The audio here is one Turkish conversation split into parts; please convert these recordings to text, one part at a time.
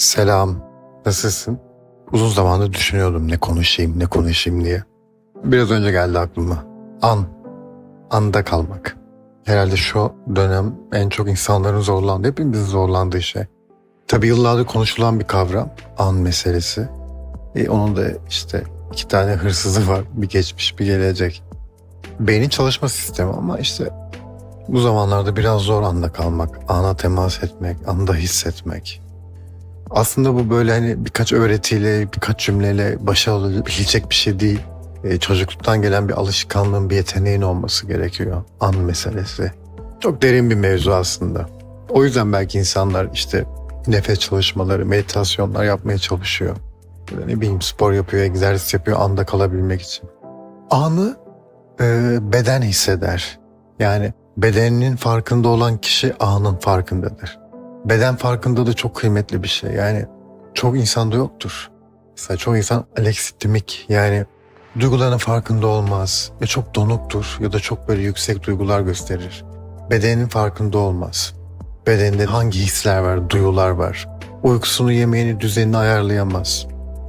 Selam. Nasılsın? Uzun zamandır düşünüyordum ne konuşayım ne konuşayım diye. Biraz önce geldi aklıma. An. Anda kalmak. Herhalde şu dönem en çok insanların zorlandığı, hepimizin zorlandığı şey. Tabii yıllardır konuşulan bir kavram. An meselesi. E, onun da işte iki tane hırsızı var. Bir geçmiş bir gelecek. Beynin çalışma sistemi ama işte bu zamanlarda biraz zor anda kalmak, ana temas etmek, anda hissetmek. Aslında bu böyle hani birkaç öğretiyle, birkaç cümleyle başarılabilecek bir şey değil. Ee, çocukluktan gelen bir alışkanlığın, bir yeteneğin olması gerekiyor. An meselesi. Çok derin bir mevzu aslında. O yüzden belki insanlar işte nefes çalışmaları, meditasyonlar yapmaya çalışıyor. Böyle ne bileyim spor yapıyor, egzersiz yapıyor anda kalabilmek için. Anı e, beden hisseder. Yani bedeninin farkında olan kişi anın farkındadır. Beden farkındalığı çok kıymetli bir şey. Yani çok insanda yoktur. Mesela çoğu insan aleksitimik yani duygularının farkında olmaz. Ya çok donuktur ya da çok böyle yüksek duygular gösterir. Bedenin farkında olmaz. Bedeninde hangi hisler var, duyular var. Uykusunu, yemeğini, düzenini ayarlayamaz.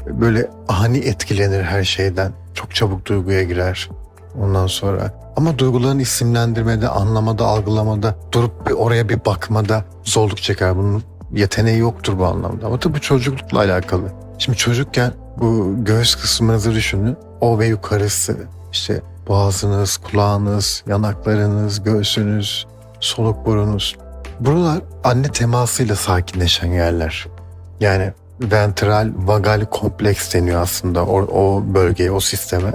Böyle ani etkilenir her şeyden. Çok çabuk duyguya girer. Ondan sonra ama duygularını isimlendirmede, anlamada, algılamada, durup bir oraya bir bakmada zorluk çeker. Bunun yeteneği yoktur bu anlamda. Ama tabii çocuklukla alakalı. Şimdi çocukken bu göğüs kısmınızı düşünün. O ve yukarısı işte boğazınız, kulağınız, yanaklarınız, göğsünüz, soluk burunuz. Buralar anne temasıyla sakinleşen yerler. Yani ventral vagal kompleks deniyor aslında o, o bölgeye, o sisteme.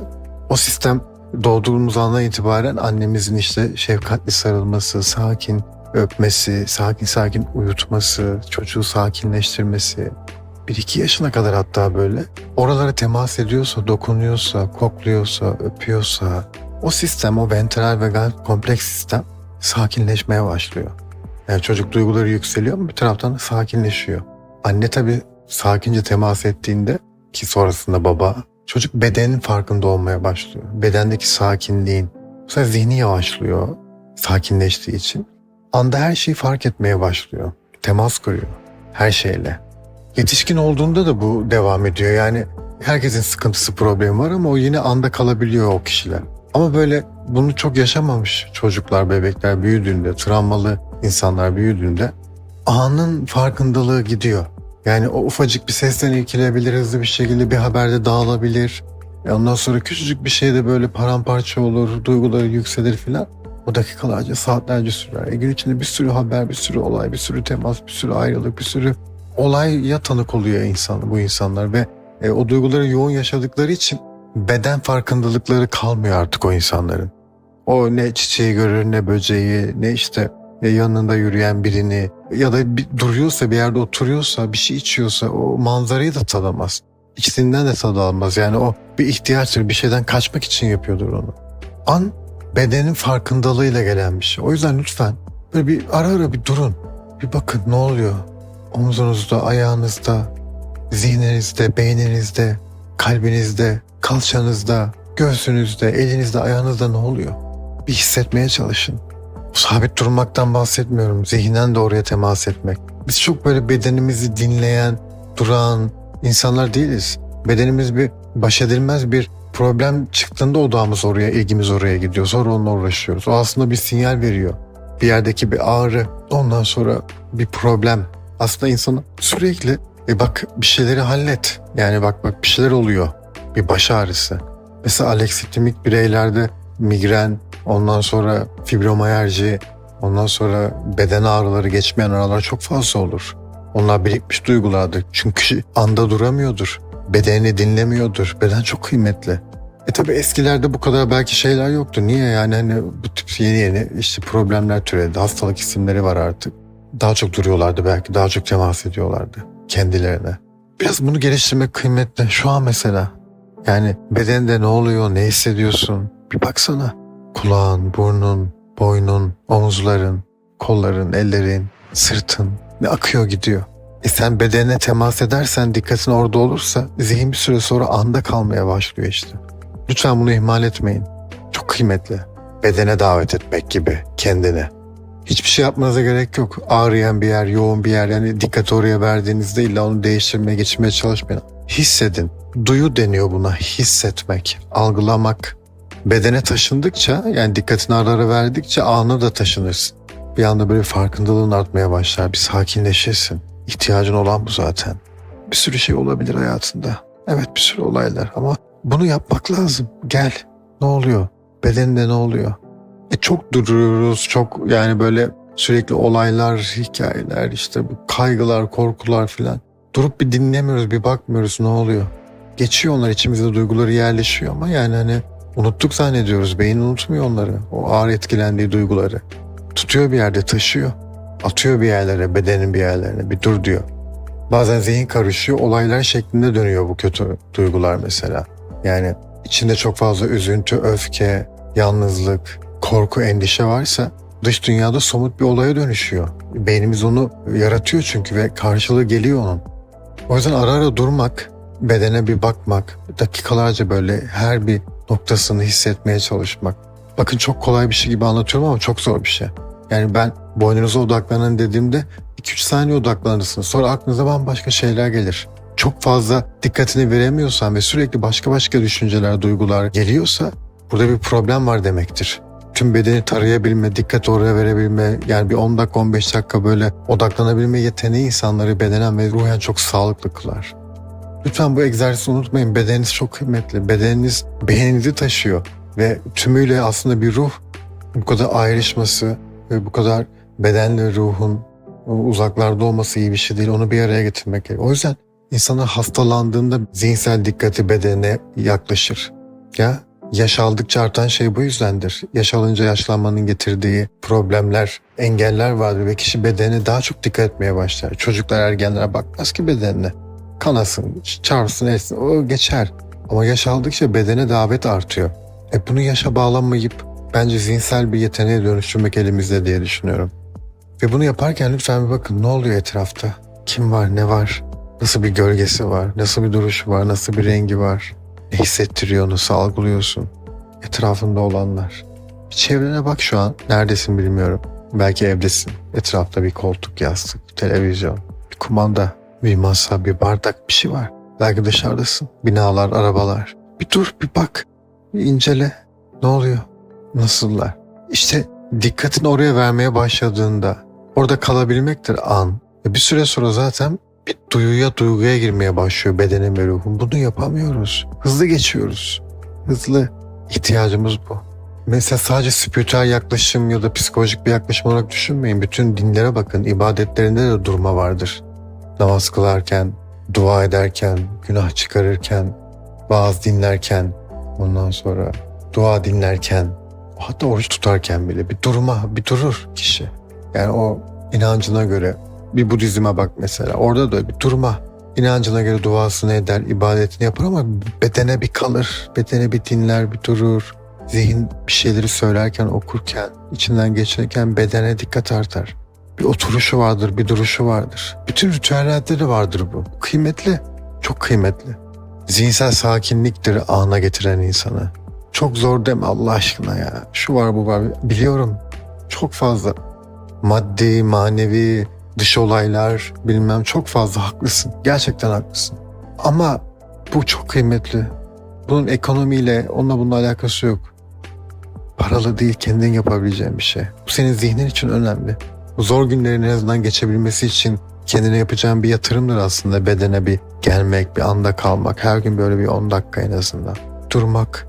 O sistem doğduğumuz andan itibaren annemizin işte şefkatli sarılması, sakin öpmesi, sakin sakin uyutması, çocuğu sakinleştirmesi. Bir iki yaşına kadar hatta böyle oralara temas ediyorsa, dokunuyorsa, kokluyorsa, öpüyorsa o sistem, o ventral vagal kompleks sistem sakinleşmeye başlıyor. Yani çocuk duyguları yükseliyor ama bir taraftan sakinleşiyor. Anne tabii sakince temas ettiğinde ki sonrasında baba çocuk bedenin farkında olmaya başlıyor. Bedendeki sakinliğin. Sefer zihni yavaşlıyor sakinleştiği için. Anda her şeyi fark etmeye başlıyor. Temas kuruyor her şeyle. Yetişkin olduğunda da bu devam ediyor. Yani herkesin sıkıntısı problemi var ama o yine anda kalabiliyor o kişiler. Ama böyle bunu çok yaşamamış çocuklar, bebekler büyüdüğünde, travmalı insanlar büyüdüğünde anın farkındalığı gidiyor. Yani o ufacık bir sesten irkilebilir, hızlı bir şekilde bir haberde dağılabilir. E ondan sonra küçücük bir şeyde böyle paramparça olur, duyguları yükselir filan. O dakikalarca, saatlerce sürer. E gün içinde bir sürü haber, bir sürü olay, bir sürü temas, bir sürü ayrılık, bir sürü olaya tanık oluyor insan, bu insanlar ve e, o duyguları yoğun yaşadıkları için beden farkındalıkları kalmıyor artık o insanların. O ne çiçeği görür, ne böceği, ne işte yanında yürüyen birini ya da bir, duruyorsa bir yerde oturuyorsa bir şey içiyorsa o manzarayı da tadamaz. İkisinden de tad almaz. Yani o bir ihtiyaçtır bir şeyden kaçmak için yapıyordur onu. An bedenin farkındalığıyla gelen bir şey. O yüzden lütfen böyle bir ara ara bir durun. Bir bakın ne oluyor. Omzunuzda, ayağınızda, zihninizde, beyninizde, kalbinizde, kalçanızda, göğsünüzde, elinizde, ayağınızda ne oluyor? Bir hissetmeye çalışın. Sabit durmaktan bahsetmiyorum. Zihnen de oraya temas etmek. Biz çok böyle bedenimizi dinleyen, duran insanlar değiliz. Bedenimiz bir baş edilmez bir problem çıktığında odağımız oraya, ilgimiz oraya gidiyor. Sonra onunla uğraşıyoruz. O aslında bir sinyal veriyor. Bir yerdeki bir ağrı, ondan sonra bir problem. Aslında insanı sürekli e bak bir şeyleri hallet. Yani bak bak bir şeyler oluyor. Bir baş ağrısı. Mesela aleksitimik bireylerde migren, ondan sonra fibromiyalji, ondan sonra beden ağrıları geçmeyen aralar çok fazla olur. Onlar birikmiş duygulardır. Çünkü anda duramıyordur. Bedenini dinlemiyordur. Beden çok kıymetli. E tabi eskilerde bu kadar belki şeyler yoktu. Niye yani hani bu tip yeni yeni işte problemler türedi. Hastalık isimleri var artık. Daha çok duruyorlardı belki. Daha çok temas ediyorlardı kendilerine. Biraz bunu geliştirmek kıymetli. Şu an mesela yani bedende ne oluyor, ne hissediyorsun? Bir baksana. Kulağın, burnun, boynun, omuzların, kolların, ellerin, sırtın ne akıyor gidiyor. E sen bedenine temas edersen dikkatin orada olursa zihin bir süre sonra anda kalmaya başlıyor işte. Lütfen bunu ihmal etmeyin. Çok kıymetli. Bedene davet etmek gibi kendine. Hiçbir şey yapmanıza gerek yok. Ağrıyan bir yer, yoğun bir yer. Yani dikkati oraya verdiğinizde illa onu değiştirmeye, geçirmeye çalışmayın. Hissedin. Duyu deniyor buna. Hissetmek, algılamak. Bedene taşındıkça yani dikkatini ara ara verdikçe anı da taşınırsın. Bir anda böyle farkındalığın artmaya başlar. Bir sakinleşirsin. İhtiyacın olan bu zaten. Bir sürü şey olabilir hayatında. Evet bir sürü olaylar ama bunu yapmak lazım. Gel. Ne oluyor? Bedeninde ne oluyor? E çok duruyoruz. Çok yani böyle sürekli olaylar, hikayeler, işte bu kaygılar, korkular filan. Durup bir dinlemiyoruz, bir bakmıyoruz ne oluyor. Geçiyor onlar içimizde duyguları yerleşiyor ama yani hani unuttuk zannediyoruz. Beyin unutmuyor onları. O ağır etkilendiği duyguları. Tutuyor bir yerde taşıyor. Atıyor bir yerlere, bedenin bir yerlerine. Bir dur diyor. Bazen zihin karışıyor, olaylar şeklinde dönüyor bu kötü duygular mesela. Yani içinde çok fazla üzüntü, öfke, yalnızlık, korku, endişe varsa dış dünyada somut bir olaya dönüşüyor. Beynimiz onu yaratıyor çünkü ve karşılığı geliyor onun. O yüzden ara ara durmak, bedene bir bakmak, dakikalarca böyle her bir noktasını hissetmeye çalışmak. Bakın çok kolay bir şey gibi anlatıyorum ama çok zor bir şey. Yani ben boynunuza odaklanın dediğimde 2-3 saniye odaklanırsınız. Sonra aklınıza bambaşka şeyler gelir. Çok fazla dikkatini veremiyorsan ve sürekli başka başka düşünceler, duygular geliyorsa burada bir problem var demektir. Tüm bedeni tarayabilme, dikkat oraya verebilme, yani bir 10 dakika 15 dakika böyle odaklanabilme yeteneği insanları bedenen ve ruhen çok sağlıklı kılar. Lütfen bu egzersizi unutmayın. Bedeniniz çok kıymetli. Bedeniniz beyninizi taşıyor ve tümüyle aslında bir ruh bu kadar ayrışması ve bu kadar bedenle ruhun uzaklarda olması iyi bir şey değil. Onu bir araya getirmek gerek. O yüzden insanlar hastalandığında zihinsel dikkati bedene yaklaşır. Ya yaş aldıkça artan şey bu yüzdendir. Yaş alınca yaşlanmanın getirdiği problemler, engeller vardır ve kişi bedene daha çok dikkat etmeye başlar. Çocuklar ergenlere bakmaz ki bedenine. Kanasın, çarpsın, etsin, o geçer. Ama yaş aldıkça bedene davet artıyor. E bunu yaşa bağlamayıp bence zihinsel bir yeteneğe dönüştürmek elimizde diye düşünüyorum. Ve bunu yaparken lütfen bir bakın ne oluyor etrafta? Kim var, ne var? Nasıl bir gölgesi var? Nasıl bir duruşu var? Nasıl bir rengi var? Ne hissettiriyor, nasıl algılıyorsun? Etrafında olanlar. Bir çevrene bak şu an. Neredesin bilmiyorum. Belki evdesin. Etrafta bir koltuk, yastık, televizyon, bir kumanda, bir masa, bir bardak bir şey var. Belki dışarıdasın. Binalar, arabalar. Bir dur, bir bak. Bir incele. Ne oluyor? Nasıllar? İşte dikkatini oraya vermeye başladığında orada kalabilmektir an. Ve bir süre sonra zaten bir duyuya duyguya girmeye başlıyor bedenin ve ruhun. Bunu yapamıyoruz. Hızlı geçiyoruz. Hızlı. ihtiyacımız bu. Mesela sadece spiritüel yaklaşım ya da psikolojik bir yaklaşım olarak düşünmeyin. Bütün dinlere bakın. ibadetlerinde de durma vardır. Namaz kılarken, dua ederken, günah çıkarırken, vaaz dinlerken, ondan sonra dua dinlerken, hatta oruç tutarken bile bir durma, bir durur kişi. Yani o inancına göre bir Budizm'e bak mesela. Orada da bir durma. İnancına göre duasını eder, ibadetini yapar ama bedene bir kalır. Bedene bir dinler, bir durur. Zihin bir şeyleri söylerken, okurken, içinden geçirirken bedene dikkat artar. Bir oturuşu vardır, bir duruşu vardır. Bütün ritüellerde de vardır bu. Kıymetli, çok kıymetli. Zihinsel sakinliktir ana getiren insanı. Çok zor deme Allah aşkına ya. Şu var bu var. Biliyorum. Çok fazla. Maddi, manevi, dış olaylar bilmem çok fazla haklısın. Gerçekten haklısın. Ama bu çok kıymetli. Bunun ekonomiyle onunla bununla alakası yok. Paralı değil kendin yapabileceğin bir şey. Bu senin zihnin için önemli. Zor günlerin en azından geçebilmesi için kendine yapacağın bir yatırımdır aslında. Bedene bir gelmek, bir anda kalmak. Her gün böyle bir 10 dakika en azından. Durmak.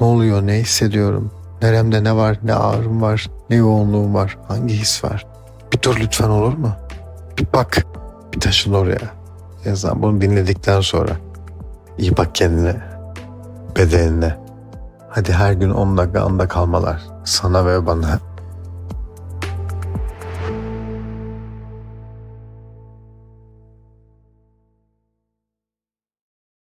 Ne oluyor, ne hissediyorum? Neremde ne var, ne ağrım var, ne yoğunluğum var, hangi his var? Bir dur lütfen olur mu? Bir bak, bir taşın oraya. En azından bunu dinledikten sonra. iyi bak kendine, bedenine. Hadi her gün 10 dakika anda kalmalar. Sana ve bana.